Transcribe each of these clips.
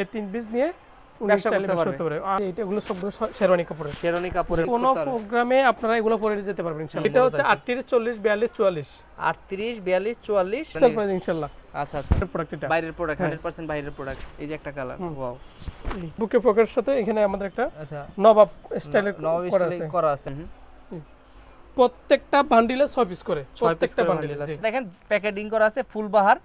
এই তিন পিস নিয়ে ব্যবসা করতে পারবে। করতে পারে। সবগুলো শেরওয়ানি কাপড়ের। শেরনি কাপড়ের কোনো প্রোগ্রামে আপনারা এগুলো পরে যেতে পারবেন ইনশাআল্লাহ এটা হচ্ছে আটত্রিশ চল্লিশ বিয়াল্লিশ চুয়াল্লিশ। আটত্রিশ বিয়াল্লিশ চুয়াল্লিশ সেল প্রাইস ইনশাল্লাহ। আচ্ছা আচ্ছা। প্রোডাক্ট এটা। বাইরের প্রোডাক্ট হ্যাঁ। হান্ড্রেড পার্সেন্ট বাইরের প্রোডাক্ট এই যে একটা কালার ওয়াও বুকে পকেটের সাথে এখানে আমাদের একটা আচ্ছা। নবাব স্টাইলের নব করা স্টাইলে করা আছে। প্রত্যেকটা বান্ডিলে ছয় পিস করে প্রত্যেকটা বান্ডিলে আছে। দেখেন প্যাকেটিং করা আছে ফুল বাহার।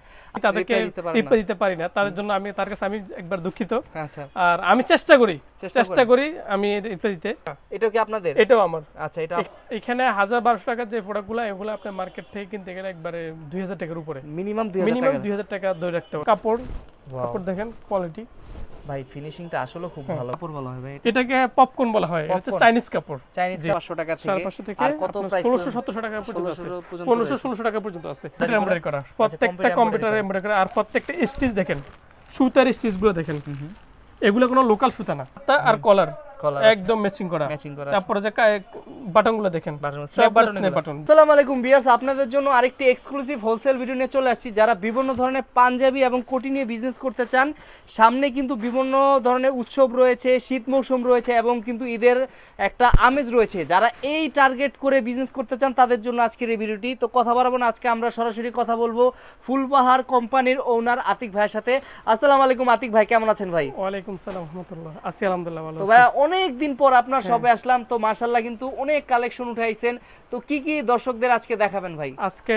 তাদেরকে রিপ্লাই দিতে পারি না। তাদের জন্য আমি তার কাছে আমি একবার দুঃখিত। আচ্ছা। আর আমি চেষ্টা করি চেষ্টা করি আমি রিপ্লাই দিতে। এটা কি আপনাদের? এটাও আমার। আচ্ছা এটা এখানে হাজার বারোশো টাকার যে প্রোডাক্টগুলো এগুলো আপনার মার্কেট থেকে কিনতে গেলে একবারে দুই হাজার টাকার উপরে। মিনিমাম দুই মিনিমাম টাকা। দুই হাজার টাকা ধরে রাখতে হবে। কাপড় কাপড় দেখেন কোয়ালিটি ভাই ফিনিশিংটা আসলে খুব ভালো। কাপড় বলা হয় ভাই এটাকে পপকর্ন বলা হয়। এটা চাইনিজ কাপড়। চাইনিজ 500 টাকা থেকে পাঁচশো থেকে আর কত প্রাইস 1600 1700 টাকা পর্যন্ত আছে। 1600 পর্যন্ত পনেরোশো রয়েছে। ষোলোশো টাকা পর্যন্ত আছে। এটা এমব্রয়ডারি করা। প্রত্যেকটা কম্পিউটারে। এমব্রয়ডারি করা। আর প্রত্যেকটা স্টিচ দেখেন। সুতার স্টিচগুলো দেখেন এগুলো কোনো লোকাল সুতা না। তা আর কলার একদম ম্যাচিং করা। ম্যাচিং করা তারপরে যে বাটনগুলো দেখেন। বাটন সব বাটন আসসালামু আলাইকুম বিয়ার্স আপনাদের জন্য আরেকটি এক্সক্লুসিভ হোলসেল ভিডিও নিয়ে চলে আসছি। যারা বিভিন্ন ধরনের পাঞ্জাবি এবং কোটি নিয়ে বিজনেস করতে চান সামনে কিন্তু বিভিন্ন ধরনের উৎসব রয়েছে শীত মৌসুম রয়েছে এবং কিন্তু ঈদের একটা আমেজ রয়েছে। যারা এই টার্গেট করে বিজনেস করতে চান তাদের জন্য আজকের এই ভিডিওটি তো কথা বাড়াবো না আজকে আমরা সরাসরি কথা বলব ফুলবাহার কোম্পানির ওনার আতিক ভাইয়ের সাথে। আসসালামু আলাইকুম আতিক ভাই কেমন আছেন ভাই? ওয়ালাইকুম সালাম রহমতুল্লাহ। আছি আলহামদুলিল্লাহ ভালো তো ভাই অনেক দিন পর আপনার শপে আসলাম। তো মাশাল্লাহ কিন্তু অনেক কালেকশন উঠাইছেন তো কি কি দর্শকদের আজকে দেখাবেন ভাই? আজকে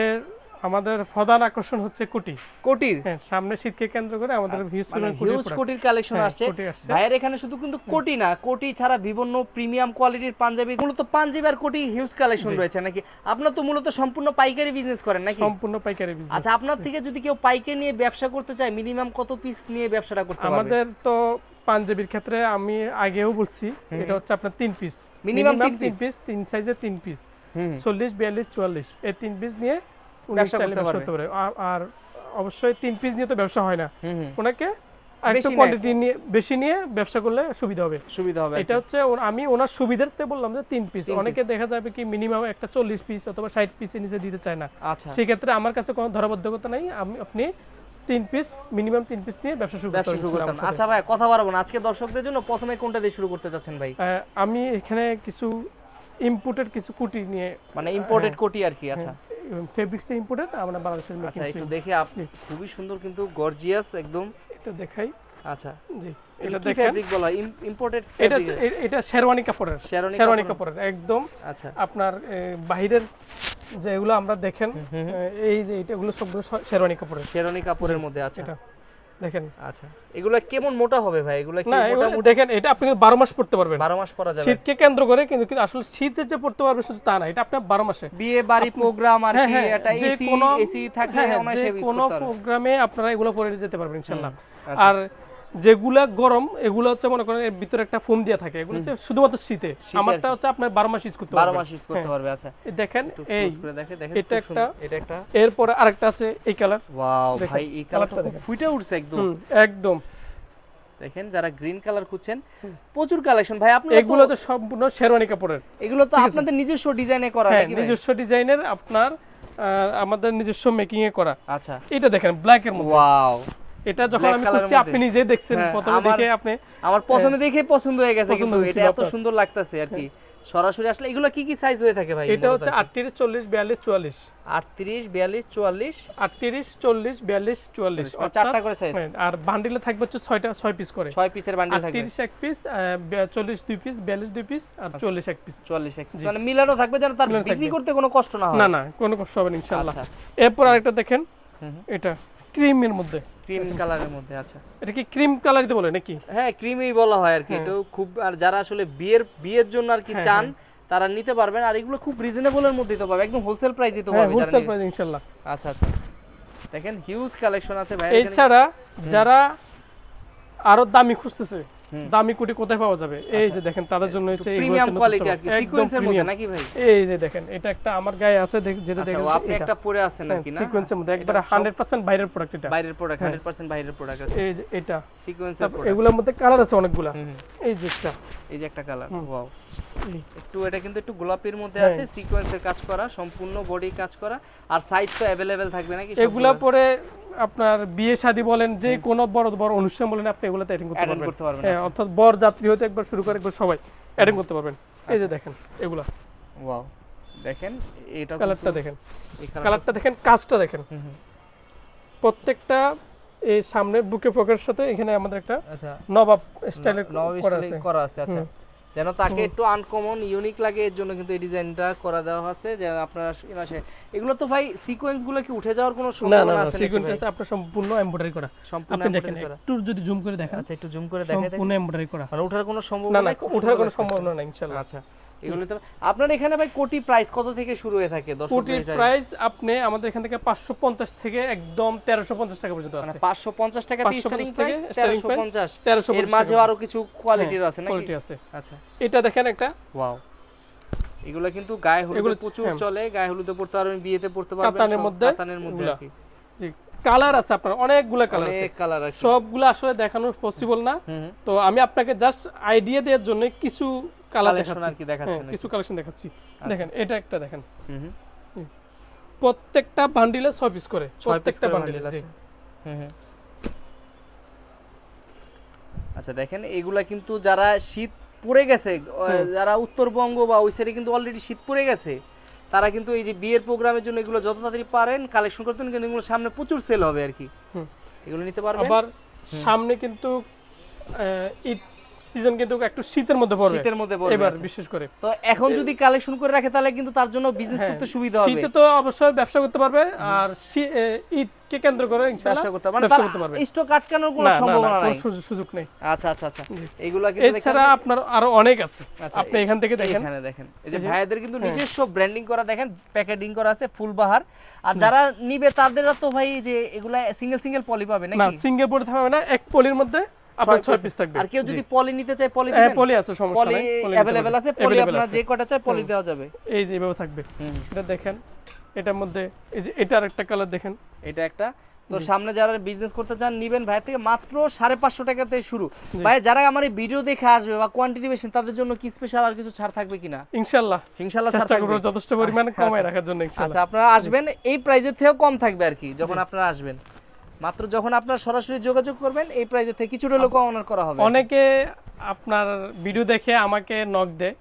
আমাদের প্রধান আকর্ষণ হচ্ছে কুটি। কোটির? হ্যাঁ সামনে শীতকে কেন্দ্র করে আমাদের হিউজ কোটির কালেকশন হ্যাঁ, আসছে। আসছে। ভাইয়ের এখানে শুধু কিন্তু কোটি না কোটি ছাড়া বিভিন্ন প্রিমিয়াম কোয়ালিটির পাঞ্জাবি মূলত পাঞ্জাবি আর কোটি হিউজ কালেকশন রয়েছে নাকি? আপনার তো মূলত সম্পূর্ণ পাইকারি বিজনেস করেন নাকি? সম্পূর্ণ পাইকারি বিজনেস আচ্ছা আপনার থেকে যদি কেউ পাইকারি নিয়ে ব্যবসা করতে চায় মিনিমাম কত পিস নিয়ে ব্যবসাটা করতে পারবে? আমাদের তো পাঞ্জাবির ক্ষেত্রে আমি আগেও বলছি এটা হচ্ছে আপনার তিন পিস Minimum তিন পিস তিন সাইজের তিন পিস চল্লিশ বিয়াল্লিশ চুয়াল্লিশ। এই তিন পিস নিয়ে ব্যবসা করতে পারে। আর- অবশ্যই তিন পিস নিয়ে তো ব্যবসা হয় না। ওনাকে একটু কোয়ান্টিটি নিয়ে। বেশি নিয়ে ব্যবসা করলে সুবিধা হবে। সুবিধা হবে এটা হচ্ছে আমি ওনার সুবিধার্থে বললাম যে তিন পিস অনেকে দেখা যাবে কি মিনিমাম একটা চল্লিশ পিস অথবা ষাট পিসের নিচে দিতে চায় না। আচ্ছা। সেক্ষেত্রে আমার কাছে কোনো ধরাবদ্ধকতা নাই। আমি আপনি তিন পিস মিনিমাম তিন পিস নিয়ে ব্যবসা শুরু ব্যবসা শুরু করতাম আচ্ছা ভাই কথা বাড়াবো না। আজকে দর্শকদের জন্য প্রথমে কোনটা দিয়ে শুরু করতে চাচ্ছেন ভাই? আমি এখানে কিছু ইম্পোর্টেড কিছু কুটি নিয়ে মানে ইম্পোর্টেড কোটি আর কি আচ্ছা। ফেব্রিক্স ইম্পোর্টেড আমরা বাংলাদেশের আচ্ছা একটু দেখে আপনি খুবই সুন্দর কিন্তু গর্জিয়াস একদম। এটা দেখাই। আচ্ছা। জি। এটা দেখেন। ফেব্রিক বলা? ইম্পোর্টেড এটা এটা। শেরওয়ানি কাপড়ের। শেরওয়ানি কাপড়ের। একদম। আচ্ছা। আপনার বাহিরের যেগুলো আমরা দেখেন এই যে এটাগুলো সবগুলো শেরওয়ানি কাপড়ের। শেরওয়ানি কাপড়ের মধ্যে আচ্ছা। এটা। দেখেন। আচ্ছা। এগুলো কেমন মোটা হবে ভাই? এগুলো কি এগুলো দেখেন এটা আপনি কিন্তু বারো মাস পড়তে পারবেন। 12 মাস পরা যাবে। শীতকে কেন্দ্র করে কিন্তু আসলে শীতের যে পড়তে পারবে শুধু তা না এটা আপনার বারো মাসে। বিয়ে বাড়ি প্রোগ্রাম আর হ্যাঁ, কি এটা এসি কোনো- এসি থাকলে হ্যাঁ, হ্যাঁ, অনায়াসে ইউজ কোনো করতে পারবে প্রোগ্রামে আপনারা এগুলো পরে যেতে পারবেন ইনশাল্লাহ। আচ্ছা। আর যেগুলা গরম এগুলো হচ্ছে মনে করেন এর ভিতরে একটা ফোম দেওয়া থাকে। এগুলো হচ্ছে শুধুমাত্র শীতে। আমারটা হচ্ছে আপনার বারো মাস ইউজ করতে 12 পারবেন মাস ইউজ করতে পারবে আচ্ছা। দেখেন এই এটা একটা- এটা একটা এরপরে আরেকটা আছে এই কালার ওয়াও ভাই এই কালারটা খুব। ফুটে উঠছে একদম। একদম। দেখেন যারা গ্রিন কালার খুঁজছেন প্রচুর কালেকশন ভাই আপনার এগুলো তো সম্পূর্ণ শেরওয়ানি কাপড়ের। এগুলো তো আপনাদের নিজস্ব ডিজাইনে করা হ্যাঁ নাকি নিজস্ব ডিজাইনের আপনার আমাদের নিজস্ব মেকিং এ করা। আচ্ছা। এটা দেখেন ব্ল্যাক এর মধ্যে। ওয়াও এটা যখন আমি করছি আপনি নিজে দেখছেন হ্যাঁ, প্রথমে দেখে আপনি আমার প্রথমে দেখে পছন্দ হয়ে গেছে হ্যাঁ। কিন্তু এটা এত সুন্দর লাগতেছে আর কি। সরাসরি আসলে এগুলো কি কি সাইজ হয়ে থাকে ভাই এটা হচ্ছে আটত্রিশ চল্লিশ বিয়াল্লিশ চুয়াল্লিশ। আটত্রিশ বিয়াল্লিশ চুয়াল্লিশ? আটত্রিশ চল্লিশ বিয়াল্লিশ চুয়াল্লিশ। মানে চারটা করে সাইজ হ্যাঁ, আর বান্ডিলে থাকবে হচ্ছে ছয়টা ছয় পিস করে। ছয় পিসের বান্ডিল থাকবে। আটত্রিশ এক পিস চল্লিশ দুই পিস বিয়াল্লিশ দুই পিস আর চল্লিশ এক পিস চুয়াল্লিশ এক পিস মানে মিলানো থাকবে যেন তার বিক্রি করতে কোনো কষ্ট না হয়। না না কোনো কষ্ট হবে না ইনশাল্লাহ আচ্ছা। এরপর আরেকটা দেখেন। এটা। ক্রিমের মধ্যে? ক্রিম কালারের মধ্যে আচ্ছা। এটা কি ক্রিম কালার দিতে বলে নাকি? হ্যাঁ ক্রিমই বলা হয় আর কি। এটা খুব আর যারা আসলে বিয়ের বিয়ের জন্য আর কি হ্যাঁ, চান তারা নিতে পারবেন। আর এগুলো খুব রিজনেবলের মধ্যেই তো পাবে। একদম হোলসেল প্রাইসে তো হ্যাঁ পাবে হোলসেল প্রাইস ইনশাআল্লাহ আচ্ছা আচ্ছা। দেখেন হিউজ কালেকশন আছে ভাই। এছাড়া যারা আরও দামি খুঁজতেছে। দামি কুটি কোথায় পাওয়া যাবে এই যে দেখেন তাদের জন্য হচ্ছে এই প্রিমিয়াম হচ্ছে নতুন কোয়ালিটি চমক। আর কি একদম সিকোয়েন্সের মধ্যে প্রিমিয়াম নাকি ভাই এই যে দেখেন এটা একটা আমার গায়ে আছে দেখ- যেটা আচ্ছা দেখেন ও আপনি একটা পরে আছেন নাকি না সিকোয়েন্সের মধ্যে একবারে এটা সব- 100% বাইরের প্রোডাক্ট এটা বাইরের প্রোডাক্ট হ্যাঁ। 100% বাইরের প্রোডাক্ট আছে এই যে এটা সিকোয়েন্সের তারপর প্রোডাক্ট এগুলোর মধ্যে কালার আছে অনেকগুলা এই যে একটা এই যে একটা কালার হুম। ওয়াও এই। একটু এটা কিন্তু একটু গোলাপির মধ্যে হ্যাঁ। আছে সিকোয়েন্সের কাজ করা সম্পূর্ণ বডি কাজ করা আর সাইজ তো अवेलेबल থাকবে নাকি এগুলা সবগুলা? পরে আপনার বিয়ে শাদী বলেন যে কোনো বড় বড় অনুষ্ঠান বলেন আপনি এগুলোতে অ্যাটেন্ড করতে পারবেন। হ্যাঁ অর্থাৎ বর যাত্রী হতে একবার শুরু করে একবার সবাই অ্যাটেন্ড করতে পারবেন। এই যে দেখেন এগুলা। ওয়াও দেখেন এটা কালারটা দেখেন। কালারটা দেখেন কাজটা দেখেন। প্রত্যেকটা এই সামনে বুকে পকেটের সাথে এখানে আমাদের একটা আচ্ছা। নবাব স্টাইলে নবাব করা স্টাইলে আছে। করা আছে আচ্ছা। যেন তাকে একটু আনকমন ইউনিক লাগে এর জন্য কিন্তু এই ডিজাইনটা করা দেওয়া আছে যে আপনারা মাসে এগুলো তো ভাই সিকোয়েন্সগুলো কি উঠে যাওয়ার কোনো না না সম্ভাবনা না আছে নাকি সিকোয়েন্স আছে আপনার সম্পূর্ণ এমব্রয়ডারি করা। সম্পূর্ণ দেখেন একটু যদি জুম করে দেখেন। আচ্ছা একটু জুম করে দেখে দেখেন। সম্পূর্ণ এমব্রয়ডারি করা। আর ওঠার কোনো না সম্ভাবনা না ওঠার কোনো সম্ভাবনা নাই ইনশাআল্লাহ আচ্ছা। এগুলো নিতে আপনার এখানে ভাই কোটি প্রাইস কত থেকে শুরু হয়ে থাকে? কোটির প্রাইস আপনি আমাদের এখান থেকে পাঁচশো পঞ্চাশ থেকে একদম তেরোশো পঞ্চাশ টাকা পর্যন্ত মানে আছে। পাঁচশো পঞ্চাশ টাকা 550 স্টার্টিং থেকে প্রাইস 1350 এর টাকা। আরও কিছু কোয়ালিটির আছে নাকি? কোয়ালিটি আছে। আচ্ছা। এটা দেখেন একটা। ওয়াও এগুলো কিন্তু গায়ে হলুদে প্রচুর হ্যাঁ। চলে গায়ে হলুদে পড়তে পারবেন বিয়েতে পড়তে পারবেন কাতানের মধ্যে কাতানের মধ্যে আর কি। জি কালার আছে আপনার অনেকগুলো কালার আছে। কালার আছে। সবগুলো আসলে দেখানো পসিবল না। তো আমি আপনাকে জাস্ট আইডিয়া দেওয়ার জন্য কিছু কালার দেখাচ্ছি। আর কি দেখাচ্ছেন হ্যাঁ, কিছু কালেকশন দেখাচ্ছি। দেখেন এটা একটা দেখেন। প্রত্যেকটা বান্ডিলে পিস করে। প্রত্যেকটা বান্ডিলে আছে। হুম। আচ্ছা দেখেন এগুলা কিন্তু যারা শীত পড়ে গেছে যারা উত্তরবঙ্গ বা ওই সাইডে কিন্তু অলরেডি শীত পড়ে গেছে তারা কিন্তু এই যে বিয়ের প্রোগ্রামের জন্য এগুলো যত তাড়াতাড়ি পারেন কালেকশন করতে কিন্তু এগুলো সামনে প্রচুর সেল হবে আর কি। এগুলো নিতে পারবেন? আবার সামনে কিন্তু ঈদ সিজন কিন্তু একটু শীতের মধ্যে পড়বে। শীতের মধ্যে পড়বে, এবার আচ্ছা। বিশেষ করে। তো এখন যদি কালেকশন করে রাখে তাহলে কিন্তু তার জন্য বিজনেস হ্যাঁ, করতে সুবিধা হবে। শীতে তো অবশ্যই ব্যবসা করতে পারবে আর এ, ঈদকে কেন্দ্র করে ইনশাআল্লাহ ব্যবসা করতে পারবে। মানে ব্যবসা করতে পারবে। স্টক আটকানোর কোনো সম্ভাবনা নাই। সুযোগ- নেই। আচ্ছা আচ্ছা আচ্ছা। জি। এগুলা কিন্তু এছাড়া আপনার আরও অনেক আছে। আচ্ছা, আপনি এখান থেকে দেখেন। এখানে দেখেন। এই যে ভাইয়াদের কিন্তু হ্যাঁ। নিজস্ব ব্র্যান্ডিং করা দেখেন প্যাকেটিং করা আছে ফুলবাহার আর যারা নিবে তাদের তো ভাই যে এগুলা সিঙ্গেল সিঙ্গেল পলি পাবে নাকি? না সিঙ্গেল পড়ে থাকবে না এক পলির মধ্যে আপনার ছয় piece। পিস থাকবে। আর কেউ যদি পলি নিতে চায় পলি হ্যাঁ দিবেন। পলি আছে সমস্যা নাই পলি পারবে। আছে পলি আপনার যে কটা চায় পলি দেওয়া যাবে। এই যে এভাবে থাকবে। এটা দেখেন এটার মধ্যে এই যে এটার একটা কালার দেখেন। এটা একটা। তো সামনে যারা বিজনেস করতে চান নিবেন ভাই থেকে মাত্র সাড়ে পাঁচশো টাকা থেকে শুরু। ভাই যারা আমার এই ভিডিও দেখে আসবে বা কোয়ান্টিটি বেশি তাদের জন্য কি স্পেশাল আর কিছু ছাড় থাকবে কিনা? ইনশাল্লাহ। চেষ্টা থাকবে। যথেষ্ট পরিমাণে আচ্ছা। কমায় রাখার জন্য আচ্ছা আপনারা আসবেন এই প্রাইজের থেকেও কম থাকবে আর কি যখন আপনারা আসবেন। মাত্র যখন আপনারা সরাসরি যোগাযোগ করবেন এই প্রাইজের থেকে কিছুটা লোক অনার করা হবে। অনেকে আপনার ভিডিও দেখে আমাকে নক দেয়।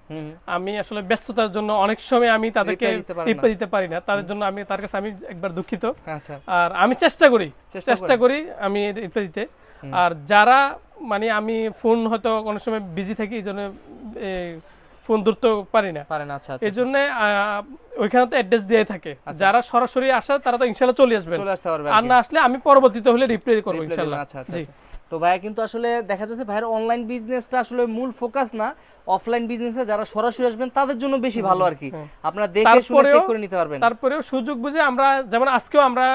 আমি আসলে ব্যস্ততার জন্য অনেক সময় আমি তাদেরকে রিপ্লাই দিতে পারি না। তাদের জন্য আমি তার কাছে আমি একবার দুঃখিত। আচ্ছা। আর আমি চেষ্টা করি। চেষ্টা চেষ্টা করি আমি রিপ্লাই দিতে। আর যারা মানে আমি ফোন হয়তো কোনো সময় বিজি থাকি এই জন্য ফোন ধরতে পারি না। পারেন আচ্ছা আচ্ছা। এই জন্য ওইখানে তো অ্যাড্রেস দিয়ে থাকে। যারা সরাসরি আসে তারা তো ইনশাল্লাহ চলে আসবে চলে আসতে পারবে আর না আসলে আমি পরবর্তীতে হলে রিপ্লাই করব ইনশাল্লাহ। আচ্ছা আচ্ছা আচ্ছা। তো ভাইয়া কিন্তু আসলে দেখা যাচ্ছে ভাইয়ের অনলাইন বিজনেসটা আসলে মূল ফোকাস না। অফলাইন বিজনেসে যারা সরাসরি আসবেন তাদের জন্য বেশি ভালো আর কি। আপনারা দেখে শুনে চেক করে নিতে পারবেন। তারপরেও সুযোগ বুঝে আমরা যেমন আজকেও আমরা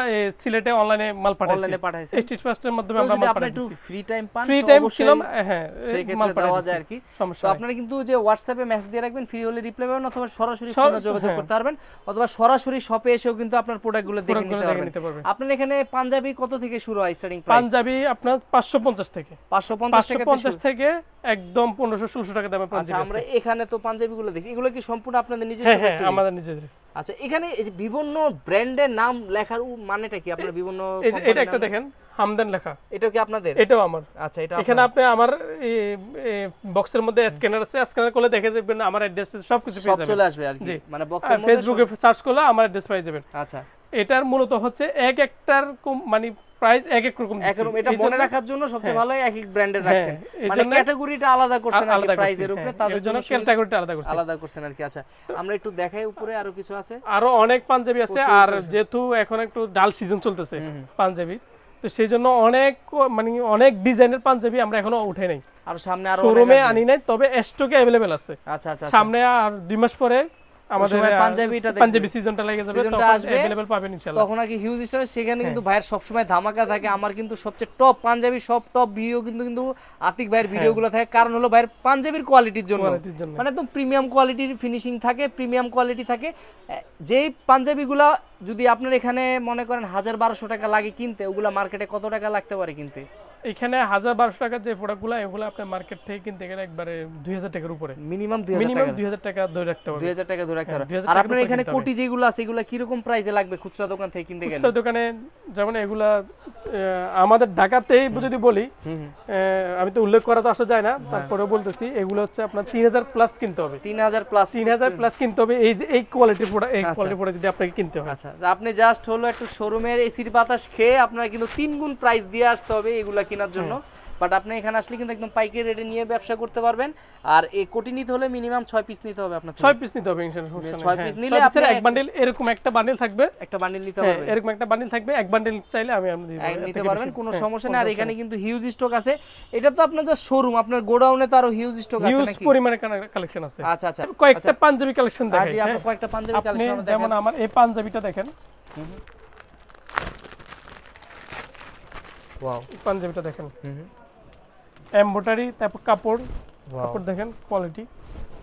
সিলেটে অনলাইনে মাল পাঠাইছি। অনলাইনে পাঠাইছে স্ট্রিট ফাস্টের মাধ্যমে আমরা মাল পাঠাইছি ফ্রি টাইম পান ফ্রি টাইম ছিলাম হ্যাঁ সেই মাল ক্ষেত্রে দেওয়া যায় আর কি। তো আপনারা কিন্তু যে হোয়াটসঅ্যাপে মেসেজ দিয়ে রাখবেন ফ্রি হলে রিপ্লাই পাবেন অথবা সরাসরি ফোনে যোগাযোগ হ্যাঁ। করতে পারবেন অথবা সরাসরি শপে এসেও কিন্তু আপনার প্রোডাক্টগুলো দেখে নিতে পারবেন। আপনার এখানে পাঞ্জাবি কত থেকে শুরু হয় স্টার্টিং প্রাইস পাঞ্জাবি আপনার পাঁচশো পঞ্চাশ থেকে। 550 পাঁচশো টাকা থেকে একদম পনেরোশো ষোলোশো টাকা দামে আচ্ছা পাঞ্জাবি আমরা এখানে তো পাঞ্জাবিগুলো দেখছি এগুলো কি সম্পূর্ণ আপনাদের নিজস্ব হ্যাঁ হ্যাঁ আমাদের নিজেদের। আচ্ছা এখানে এই যে বিভিন্ন ব্র্যান্ডের নাম লেখার মানেটা কি? আপনার বিভিন্ন এটা একটা দেখেন হামদান লেখা। এটা কি আপনাদের? এটাও আমার। আচ্ছা এটা এখানে আপনি আমার বক্সের মধ্যে স্ক্যানার আছে। স্ক্যানার করলে দেখে যাবেন আমার অ্যাড্রেস সবকিছু সব পেয়ে যাবেন। চলে আসবে আর কি। মানে বক্সের মধ্যে ফেসবুকে সার্চ করলে আমার অ্যাড্রেস পেয়ে যাবেন। আচ্ছা। এটার মূলত হচ্ছে এক একটার মানে প্রাইস এক এক রকম। একরকম এটা মনে রাখার জন্য সবচেয়ে হ্যাঁ। ভালো এক এক ব্র্যান্ডের রাখছেন। মানে ক্যাটাগরিটা আলাদা করছেন আর প্রাইজের উপরে হ্যাঁ, তাদের জন্য ক্যাটাগরিটা আলাদা করছি। আলাদা করছেন আর কি আচ্ছা। আমরা একটু দেখাই উপরে আরও কিছু আছে। আরও অনেক পাঞ্জাবি আছে আর যেহেতু এখন একটু ডাল সিজন চলতেছে। পাঞ্জাবি তো সেই জন্য অনেক মানে অনেক ডিজাইনের পাঞ্জাবি আমরা এখনও উঠে নাই। আর সামনে আরও শোরুমে আনি নাই তবে স্টকে অ্যাভেলেবেল আছে। আচ্ছা আচ্ছা আচ্ছা। সামনে আর দুই মাস পরে আমাদের সময় আহ, পাঞ্জাবিটা দেখবে। পাঞ্জাবি সিজনটা লেগে যাবে তখন আসবে, পাবেন ইনশাআল্লাহ। তখন আর কি হিউজ স্টার সেখানে হ্যাঁ। কিন্তু ভাইয়ের সবসময় ধামাকা থাকে। আমার কিন্তু সবচেয়ে টপ পাঞ্জাবি সব টপ ভিডিও কিন্তু কিন্তু আতিক হ্যাঁ। ভাইয়ের ভিডিওগুলো থাকে। কারণ হলো ভাইয়ের পাঞ্জাবির কোয়ালিটির জন্য। মানে একদম প্রিমিয়াম কোয়ালিটির ফিনিশিং থাকে প্রিমিয়াম কোয়ালিটি থাকে। যেই পাঞ্জাবিগুলো যদি আপনার এখানে মনে করেন হাজার বারোশো টাকা লাগে কিনতে ওগুলা মার্কেটে কত টাকা লাগতে পারে কিনতে? এখানে হাজার বারোশো টাকার যে প্রোডাক্টগুলো এগুলো আপনি মার্কেট থেকে কিনতে গেলে একবারে দুই হাজার টাকার উপরে। মিনিমাম দুই হাজার মিনিমাম দুই হাজার টাকা ধরে রাখতে হবে। দুই হাজার টাকা ধরে রাখতে হ্যাঁ, হবে। আর আপনার এখানে কোটি যেগুলো আছে এগুলো কীরকম প্রাইসে লাগবে খুচরা দোকান থেকে কিনতে গেলে? খুচরা দোকানে যেমন এগুলা আমাদের ঢাকাতেই যদি বলি আমি তো উল্লেখ করা তো আসা যায় না তারপরে বলতেছি এগুলো হচ্ছে আপনার তিন হাজার প্লাস কিনতে হবে। তিন হাজার প্লাস তিন হাজার প্লাস কিনতে হবে এই যে এই কোয়ালিটির প্রোডাক্ট এই আচ্ছা। কোয়ালিটির প্রোডাক্ট যদি আপনাকে কিনতে হয়। আচ্ছা আপনি জাস্ট হলো একটু শোরুমের এসির বাতাস খেয়ে আপনার কিন্তু তিন গুণ প্রাইস দিয়ে আসতে হবে এগুলা কেনার জন্য। বাট আপনি এখানে আসলে কিন্তু একদম পাইকারি রেটে নিয়ে ব্যবসা করতে পারবেন। আর এই কোটি নিতে হলে মিনিমাম ছয় পিস নিতে হবে আপনার ছয় পিস নিতে হবে ইনশাআল্লাহ। ছয় হ্যাঁ, piece নিলে ছয় এক বান্ডেল এরকম একটা বান্ডেল থাকবে। একটা বান্ডিল নিতে হ্যাঁ, হবে। এরকম একটা বান্ডেল থাকবে এক বান্ডেল চাইলে আমি আপনি নিতে পারবেন কোনো হ্যাঁ, সমস্যা নেই। আর এখানে কিন্তু হিউজ স্টক আছে। এটা তো আপনার যা শোরুম আপনার গোডাউনে তো আরও হিউজ স্টক আছে হিউজ নাকি? পরিমাণে কালেকশন আছে। আচ্ছা আচ্ছা। কয়েকটা পাঞ্জাবি কালেকশন আজ দেখাই আপনি হ্যাঁ। কয়েকটা পাঞ্জাবি কালেকশন যেমন আমার এই পাঞ্জাবিটা দেখেন। ওয়াও পাঞ্জাবিটা দেখেন। এমব্রয়ডারি তারপর কাপড় কাপড় দেখেন কোয়ালিটি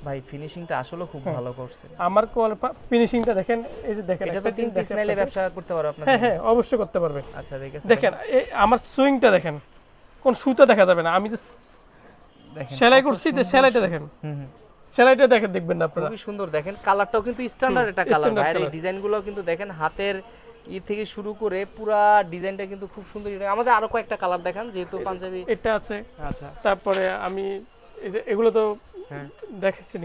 ভাই ফিনিশিংটা আসলে খুব হ্যাঁ। ভালো করছে। আমার ফিনিশিংটা দেখেন এই যে দেখেন এটা তো তিন পিস নাইলে ব্যবসা করতে পারো আপনার হ্যাঁ হ্যাঁ অবশ্যই করতে পারবে। আচ্ছা দেখেছেন দেখেন এই আমার সুইংটা দেখেন কোন সুতা দেখা যাবে না আমি যে দেখেন সেলাই করছি যে সেলাইটা দেখেন। হুম। সেলাইটা দেখেন দেখবেন না আপনারা। খুবই সুন্দর দেখেন কালারটাও কিন্তু স্ট্যান্ডার্ড একটা কালার ভাই এই ডিজাইনগুলো কিন্তু দেখেন হাতের ই থেকে শুরু করে পুরা ডিজাইনটা কিন্তু খুব সুন্দর। আমাদের আরও কয়েকটা কালার দেখান যেহেতু পাঞ্জাবি। এটা আছে। আচ্ছা। তারপরে আমি এগুলো তো হ্যাঁ। দেখেছি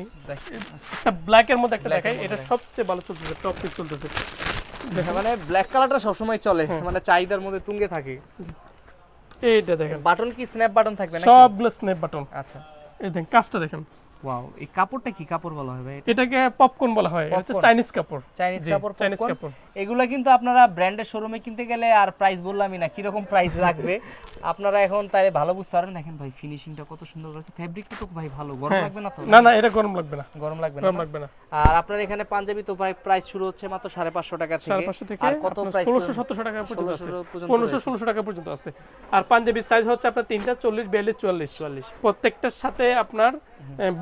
একটা ব্ল্যাক এর মধ্যে একটা দেখাই এটা সবচেয়ে ভালো চলতেছে টপ পিক চলতেছে। মানে ব্ল্যাক কালারটা সবসময় চলে মানে চাহিদার মধ্যে তুঙ্গে থাকে। এইটা দেখেন। বাটন কি স্ন্যাপ বাটন থাকবে না সবগুলো স্ন্যাপ বাটন আচ্ছা। এই দেখেন কাজটা দেখেন। ওয়াও এই কাপড়টা কি কাপড় বলা হয় ভাই? এটাকে পপকর্ন বলা হয়। এটা চাইনিজ কাপড়। চাইনিজ কাপড় চাইনিজ কাপড়। এগুলা কিন্তু আপনারা ব্র্যান্ডের শোরুমে কিনতে গেলে আর প্রাইস বললামই না কীরকম প্রাইস লাগবে? আপনারা এখন তাহলে ভালো বুঝতে পারবেন। দেখেন ভাই ফিনিশিংটা কত সুন্দর করেছে ফেব্রিকটা তো ভাই ভালো। গরম হ্যাঁ। লাগবে না তো? না না এটা গরম লাগবে না। গরম লাগবে না গরম লাগবে না। আর আপনার এখানে পাঞ্জাবি তো প্রায় প্রাইস শুরু হচ্ছে মাত্র সাড়ে পাঁচশো টাকা সাড়ে থেকে পাঁচশো থেকে আর কত প্রাইস ষোলোশো সতেরোশো টাকা পর্যন্ত আছে। 1600 পর্যন্ত পনেরোশো রয়েছে। ষোলোশো টাকা পর্যন্ত আছে। আর পাঞ্জাবির সাইজ হচ্ছে আপনার তিনটা চল্লিশ বিয়াল্লিশ চুয়াল্লিশ। চুয়াল্লিশ। প্রত্যেকটার সাথে আপনার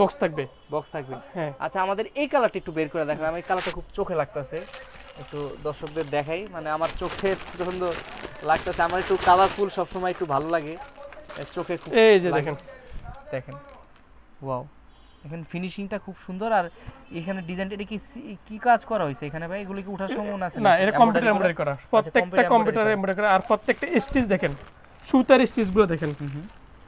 বক্স থাকবে। বক্স থাকবে। হ্যাঁ। আচ্ছা আমাদের এই কালারটা একটু বের করে দেখেন। আমার এই কালারটা খুব চোখে লাগতেছে। একটু দর্শকদের দেখাই। মানে আমার চোখে পছন্দ লাগতেছে। আমার একটু কালারফুল সবসময় একটু ভালো লাগে। চোখে খুব এই যে দেখেন। দেখেন। ওয়াও এখানে ফিনিশিংটা খুব সুন্দর। আর এখানে ডিজাইনটা কি কি কাজ করা হয়েছে এখানে ভাই? এগুলো কি উঠার সম্ভাবনা আছে না? এটা কম্পিউটার এমব্রয়ডারি করা। প্রত্যেকটা কম্পিউটার এমব্রয়ডারি করা। আর প্রত্যেকটা স্টিচ দেখেন। সুতার স্টিচগুলো দেখেন।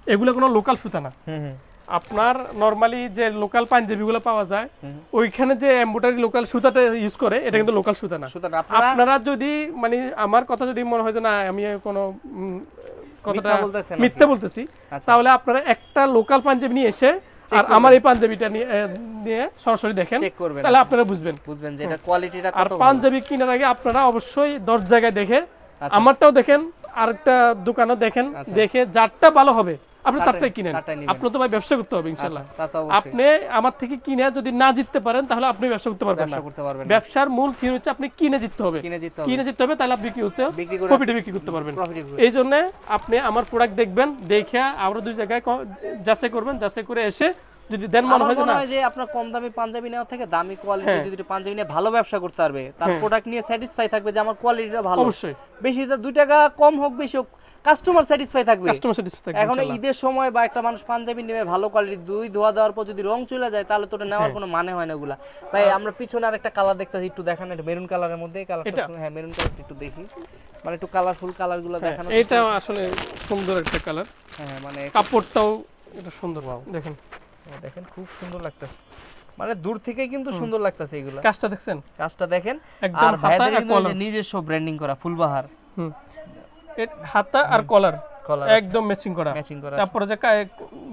এগুলো কোনো লোকাল সুতা না। হুম হুম। আপনার নরমালি যে লোকাল পাঞ্জাবিগুলো পাওয়া যায় ওইখানে যে এমব্রয়ডারি লোকাল সুতাটা ইউজ করে এটা কিন্তু লোকাল সুতা না আপনারা যদি মানে আমার কথা যদি মনে হয় যে না আমি কোনো কথাটা মিথ্যা বলতেছি আচ্ছা। তাহলে আপনারা একটা লোকাল পাঞ্জাবি নিয়ে এসে আর আমার এই পাঞ্জাবিটা নিয়ে সরাসরি দেখেন তাহলে আপনারা বুঝবেন বুঝবেন যে এটা কোয়ালিটিটা আর। পাঞ্জাবি কেনার আগে আপনারা অবশ্যই দশ জায়গায় দেখে আচ্ছা। আমারটাও দেখেন আরেকটা দোকানও দেখেন আচ্ছা। দেখে যারটা ভালো হবে আপনি তারটাই- কিনেন। আপনার তো ভাই ব্যবসা করতে হবে ইনশাল্লাহ আচ্ছা, আপনি আমার থেকে কিনে যদি না জিততে পারেন তাহলে আপনি ব্যবসা করতে পারবেন না। ব্যবসার মূল থিওরি হচ্ছে আপনি কিনে জিততে হবে। কিনে জিততে হবে। তাহলে আপনি কি করে প্রফিটে বিক্রি করতে পারবেন। এই জন্য আপনি আমার প্রোডাক্ট দেখবেন দেখে আরও দুই জায়গায় যাচাই করবেন যাচাই করে এসে যদি দেন মনে হয় না। যে আপনার কম দামি পাঞ্জাবি নেওয়ার থেকে দামি কোয়ালিটি হ্যাঁ। যদি পাঞ্জাবি নিয়ে ভালো ব্যবসা করতে পারবে তার হ্যাঁ। প্রোডাক্ট নিয়ে স্যাটিসফাই থাকবে যে আমার কোয়ালিটিটা ভালো। অবশ্যই। বেশি দুই টাকা কম হোক বেশি হোক কাস্টমার স্যাটিসফাই থাকবে। কাস্টমার স্যাটিসফাই থাকবে এখন ঈদের সময় বা একটা মানুষ পাঞ্জাবি নেবে ভালো কোয়ালিটি দুই ধোয়া দেওয়ার পর যদি রং চলে যায় তাহলে তো ওটা নেওয়ার হ্যাঁ। কোনো মানে হয় না ওগুলা। ভাই আমরা পিছনে আর একটা কালার দেখতেছি একটু দেখান এটা মেরুন কালারের মধ্যে কালারটা এটা? হ্যাঁ মেরুন কালারটা একটু দেখি। মানে একটু কালারফুল কালারগুলো হ্যাঁ, দেখানো এইটা আসলে সুন্দর একটা কালার হ্যাঁ মানে কাপড়টাও এটা সুন্দর ভাব দেখেন। দেখেন খুব সুন্দর লাগতেছে। মানে দূর থেকে কিন্তু সুন্দর লাগতেছে এগুলো। কাজটা দেখছেন? কাজটা দেখেন। আর ভাইদের নিজস্ব ব্র্যান্ডিং করা ফুলবাহার। হুম। হাতা আর কলার একদম ম্যাচিং করা। ম্যাচিং করা তারপরে যে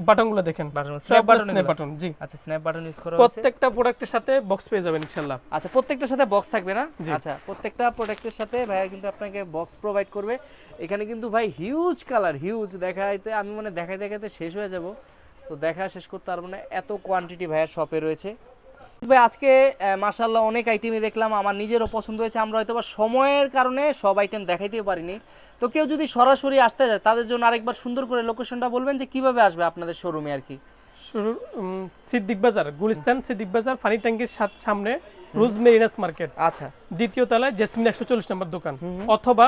বাটনগুলো দেখেন। বাটন স্ন্যাপ বাটন জি। আচ্ছা স্ন্যাপ বাটন ইউজ করা প্রত্যেকটা প্রোডাক্টের সাথে বক্স পেয়ে যাবেন ইনশাআল্লাহ আচ্ছা প্রত্যেকটার সাথে বক্স থাকবে না? আচ্ছা প্রত্যেকটা প্রোডাক্টের সাথে ভাইয়া কিন্তু আপনাকে বক্স প্রোভাইড করবে। এখানে কিন্তু ভাই হিউজ কালার হিউজ দেখাইতে আমি মানে দেখাই দেখাইতে শেষ হয়ে যাব। তো দেখা শেষ করতে পারব না। এত কোয়ান্টিটি ভাইয়ার শপে রয়েছে। আজকে মাশাল্লাহ অনেক আইটেমই দেখলাম। আমার নিজেরও পছন্দ হয়েছে। আমরা হয়তো সময়ের কারণে সব আইটেম দেখাইতেও পারিনি। তো কেউ যদি সরাসরি আসতে যায় তাদের জন্য আরেকবার সুন্দর করে লোকেশনটা বলবেন যে কীভাবে আসবে আপনাদের শোরুমে আর কি? সিদ্দিক বাজার গুলিস্তান সিদ্দিক বাজার ফানি ট্যাঙ্কির সামনে রোজ মেরিনাস মার্কেট। আচ্ছা। দ্বিতীয় তলায় জেসমিন একশো চল্লিশ নম্বর দোকান। অথবা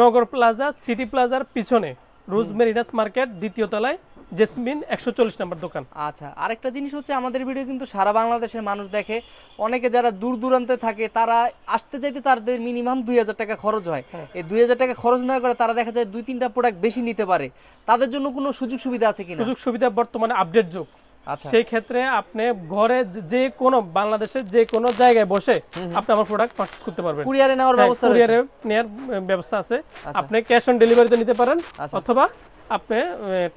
নগর প্লাজা সিটি প্লাজার পিছনে রোজ মেরিনাস মার্কেট দ্বিতীয় তলায় জেসমিন একশো চল্লিশ নম্বর দোকান। আচ্ছা আরেকটা জিনিস হচ্ছে আমাদের ভিডিও কিন্তু সারা বাংলাদেশের মানুষ দেখে। অনেকে যারা দূর দূরান্তে থাকে তারা আসতে চাইতে তাদের মিনিমাম দুই হাজার টাকা খরচ হয়। হ্যাঁ। এই দুই হাজার টাকা খরচ না করে তারা দেখা যায় দুই তিনটা প্রোডাক্ট বেশি নিতে পারে। তাদের জন্য কোনো সুযোগ সুবিধা আছে কিনা? সুযোগ সুবিধা বর্তমানে আপডেট যুগ। আচ্ছা। সেই ক্ষেত্রে আপনি ঘরে যে- কোনো বাংলাদেশের যে কোনো জায়গায় বসে আপনি আমার প্রোডাক্ট পারচেজ করতে পারবেন। কুরিয়ারে নেওয়ার ব্যবস্থা কুরিয়ারে নেওয়ার ব্যবস্থা আছে। আপনি ক্যাশ অন ডেলিভারিতে নিতে পারেন আচ্ছা। অথবা আপনি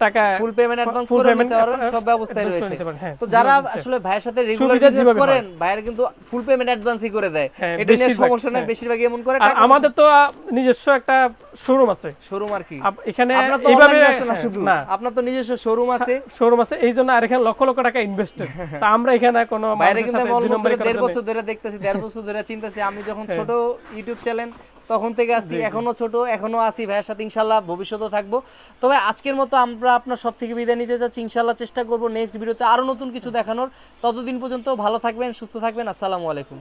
টাকা ফুল পেমেন্ট অ্যাডভান্স full করে নিতে পারবেন সব ব্যবস্থাই রয়েছে। হ্যাঁ, তো যারা আসলে ভাইয়ের সাথে রেগুলার বিজনেস করেন ভাইয়ের কিন্তু ফুল পেমেন্ট অ্যাডভান্সই করে দেয়। হ্যাঁ, এটা নিয়ে সমস্যা নাই হ্যাঁ। বেশিরভাগই এমন করে আর আমাদের তো নিজস্ব একটা শোরুম আছে। শোরুম আর কি? এখানে আপনার তো এইভাবে না শুধু। না। আপনার তো নিজস্ব শোরুম আছে। শোরুম আছে এই জন্য আর এখানে লক্ষ লক্ষ টাকা ইনভেস্টেড তা আমরা এখানে কোনো বাইরে কিন্তু দেড় বছর ধরে দেখতেছি দেড় বছর ধরে চিন্তাছি আমি যখন। ছোট ইউটিউব চ্যানেল তখন থেকে আছি এখনও ছোট এখনও আছি ভাইয়ের সাথে ইনশাল্লাহ ভবিষ্যতেও থাকব। তবে আজকের মতো আমরা আপনার সব থেকে বিদায় নিতে যাচ্ছি ইনশাল্লাহ চেষ্টা করব নেক্সট ভিডিওতে আরও নতুন কিছু দেখানোর। ততদিন পর্যন্ত ভালো থাকবেন সুস্থ থাকবেন আসসালামু আলাইকুম।